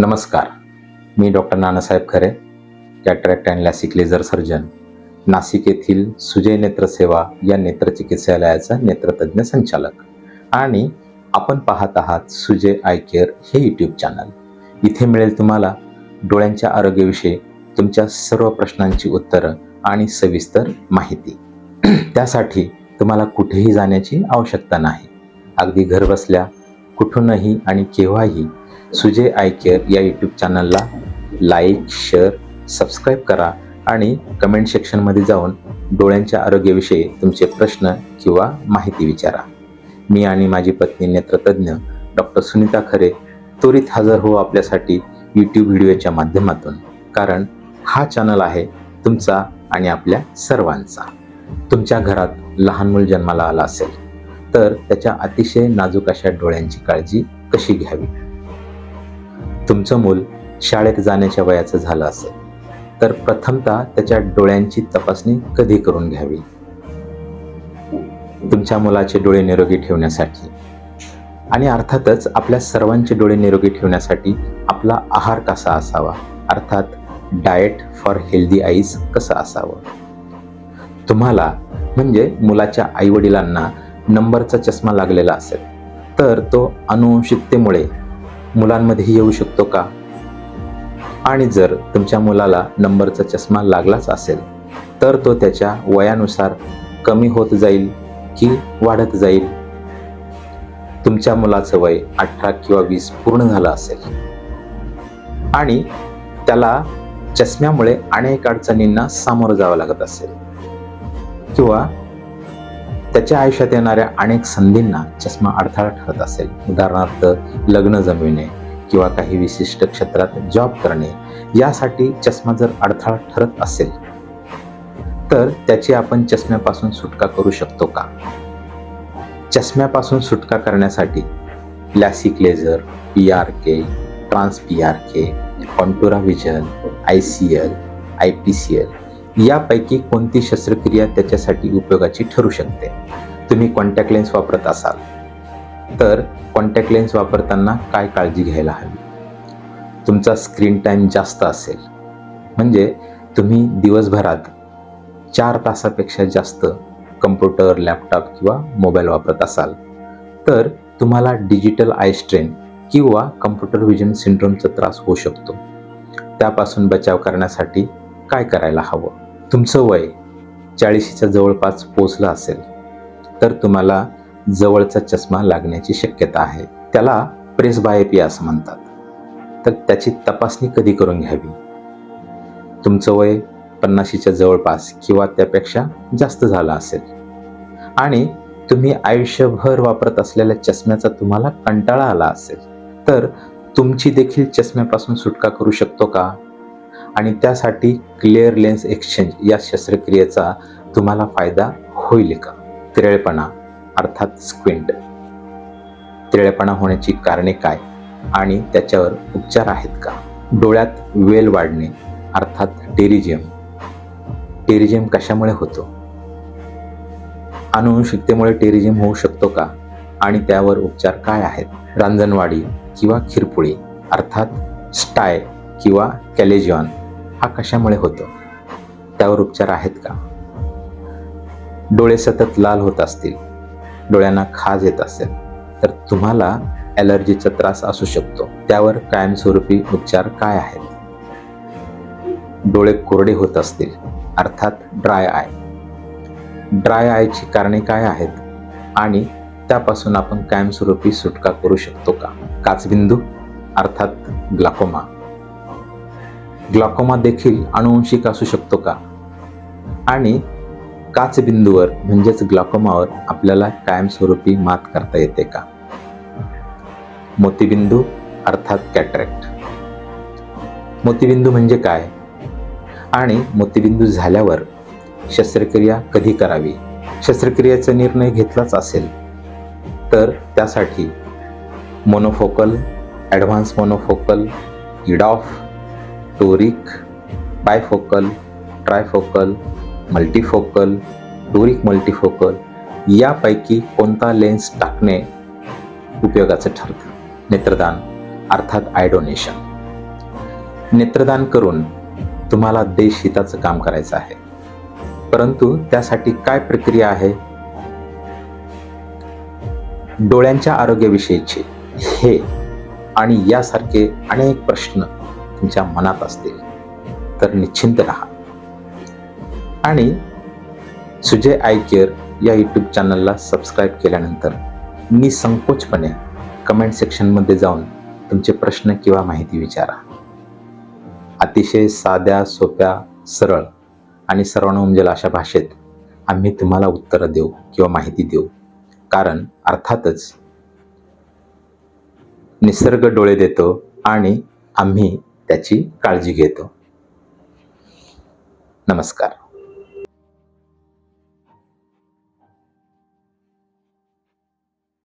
नमस्कार. मी doctor Nanasaheb Khare cataract and LASIK laser surgeon Nashik येथील सुजय नेत्रसेवा या नेत्रचिकित्सालयाचा नेत्रतज्ञ संचालक. आणि आपण पाहत आहात सुजय आय केअर हे यूट्यूब चॅनल इथे मिळेल तुम्हाला डोळ्यांच्या आरोग्याविषयी तुमच्या सर्व प्रश्नांची उत्तरं आणि सविस्तर माहिती. त्यासाठी तुम्हाला कुठेही जाण्याची आवश्यकता नाही. अगदी घरबसल्या कुठूनही आणि केव्हाही सुजय आय केअर या यूट्यूब चॅनलला लाईक शेअर सबस्क्राईब करा आणि कमेंट सेक्शनमध्ये जाऊन डोळ्यांच्या आरोग्याविषयी तुमचे प्रश्न किंवा माहिती विचारा. मी आणि माझी पत्नी नेत्रतज्ञ डॉक्टर सुनीता खरे त्वरित हजर हो आपल्यासाठी यूट्यूब व्हिडिओच्या माध्यमातून. कारण हा चॅनल आहे तुमचा आणि आपल्या सर्वांचा. तुमच्या घरात लहान मूल जन्माला आला असेल तर त्याच्या अतिशय नाजूक अशा डोळ्यांची काळजी कशी घ्यावी? तुमचं मूल शाळेत जाण्याच्या वयाचं झालं असेल तर प्रथमतः त्याच्या डोळ्यांची तपासणी कधी करून घ्यावी? तुमच्या मुलाचे डोळे निरोगी ठेवण्यासाठी आणि अर्थातच आपल्या सर्वांचे डोळे निरोगी ठेवण्यासाठी आपला आहार कसा असावा? अर्थात डाएट फॉर हेल्दी आईज कसं असावं? तुम्हाला म्हणजे मुलाच्या आईवडिलांना नंबरचा चष्मा लागलेला असेल तर तो अनुवंशिकतेमुळे मुलांमध्येही येऊ शकतो का? आणि जर तुमच्या मुलाला नंबरचा चष्मा लागलाच असेल तर तो त्याच्या वयानुसार कमी होत जाईल की वाढत जाईल? तुमच्या मुलाचं वय अठरा किंवा वीस पूर्ण झालं असेल. आणि त्याला चष्म्यामुळे अनेक अडचणींना सामोरं जावं लागत असेल. किंवा त्याच्या आयुष्यात येणाऱ्या अनेक संधींना चष्मा अडथळा ठरत असेल. उदाहरणार्थ लग्न जमविणे किंवा काही विशिष्ट क्षेत्रात जॉब करणे यासाठी चष्मा जर अडथळा ठरत असेल तर त्याची आपण चष्म्यापासून सुटका करू शकतो का? चष्म्यापासून सुटका करण्यासाठी classic laser P R K trans P R K contoura vision I C L I P C L यापैकी कोणती शस्त्रक्रिया त्याच्यासाठी उपयोगाची ठरू शकते? तुम्ही कॉन्टॅक्ट लेन्स वापरत असाल. तर कॉन्टॅक्ट लेन्स वापरताना काय काळजी घ्यायला हवी? तुमचा स्क्रीन टाईम जास्त असेल. म्हणजे तुम्ही दिवसभरात चार तासापेक्षा जास्त कम्प्युटर लॅपटॉप किंवा मोबाईल वापरत असाल. तर तुम्हाला डिजिटल आय स्ट्रेन किंवा कम्प्युटर व्हिजन सिंड्रोमचा त्रास होऊ शकतो. त्यापासून बचाव करण्यासाठी काय करायला हवं? तुमचं वय चाळीशीच्या जवळपास पोचलं असेल तर तुम्हाला जवळचा चष्मा लागण्याची शक्यता आहे. त्याला प्रेस बायोपी असं म्हणतात. तर त्याची तपासणी कधी करून घ्यावी? तुमचं वय पन्नाशीच्या जवळपास किंवा त्यापेक्षा जास्त झालं असेल. आणि तुम्ही आयुष्यभर वापरत असलेल्या चष्म्याचा तुम्हाला कंटाळा आला असेल तर तुमची देखील चष्म्यापासून सुटका करू शकतो का? आणि त्यासाठी क्लिअर लेन्स एक्सचेंज या शस्त्रक्रियेचा तुम्हाला फायदा होईल का? तिरळेपणा अर्थात स्क्विंट तिरळेपणा होण्याची कारणे काय आणि त्याच्यावर उपचार आहेत का? डोळ्यात वेल वाढणे अर्थात टेरिजियम टेरिजियम कशामुळे होतो? अनुवंशिकतेमुळे टेरिजियम होऊ शकतो का? आणि त्यावर उपचार काय आहेत? रांजणवाडी किंवा खिरपुळी अर्थात स्टाय किंवा कॅलेजिऑन हा कशामुळे होतो? त्यावर उपचार आहेत का? डोळे सतत लाल होत असतील डोळ्यांना खाज येत असेल तर तुम्हाला ॲलर्जीचा त्रास असू शकतो. त्यावर कायमस्वरूपी उपचार काय आहेत? डोळे कोरडे होत असतील अर्थात ड्राय आय. ड्राय आयची कारणे काय आहेत? आणि त्यापासून आपण कायमस्वरूपी सुटका करू शकतो का? काचबिंदू अर्थात ग्लाकोमा. ग्लॉकोमा देखील अनुवंशिक असू शकतो का? आणि काचबिंदूवर म्हणजेच ग्लॉकोमावर आपल्याला कायमस्वरूपी मात करता येते का? मोतीबिंदू अर्थात कॅटरॅक्ट. मोतीबिंदू म्हणजे काय? आणि मोतीबिंदू झाल्यावर शस्त्रक्रिया कधी करावी? शस्त्रक्रियेचा निर्णय घेतलाच असेल. तर त्यासाठी monofocal advance monofocal EDOF toric bifocal trifocal multifocal toric multifocal यापैकी कोणता लेन्स टाकणे उपयोगाचं ठरतं? नेत्रदान अर्थात आय डोनेशन. नेत्रदान करून तुम्हाला देश हिताचं काम करायचं आहे. परंतु त्यासाठी काय प्रक्रिया आहे? डोळ्यांच्या आरोग्याविषयीचे. हे आणि यासारखे अनेक प्रश्न तुमच्या मनात असतील तर निश्चिंत राहा. आणि सुजय आय केअर या यूट्यूब चॅनलला सबस्क्राईब केल्यानंतर निसंकोचपणे कमेंट सेक्शनमध्ये जाऊन तुमचे प्रश्न किंवा माहिती विचारा. अतिशय साध्या सोप्या सरळ आणि सर्वांना अशा भाषेत आम्ही तुम्हाला उत्तरं देऊ किंवा माहिती देऊ. कारण अर्थातच निसर्ग डोळे देतो आणि आम्ही त्याची काळजी घेतो. नमस्कार.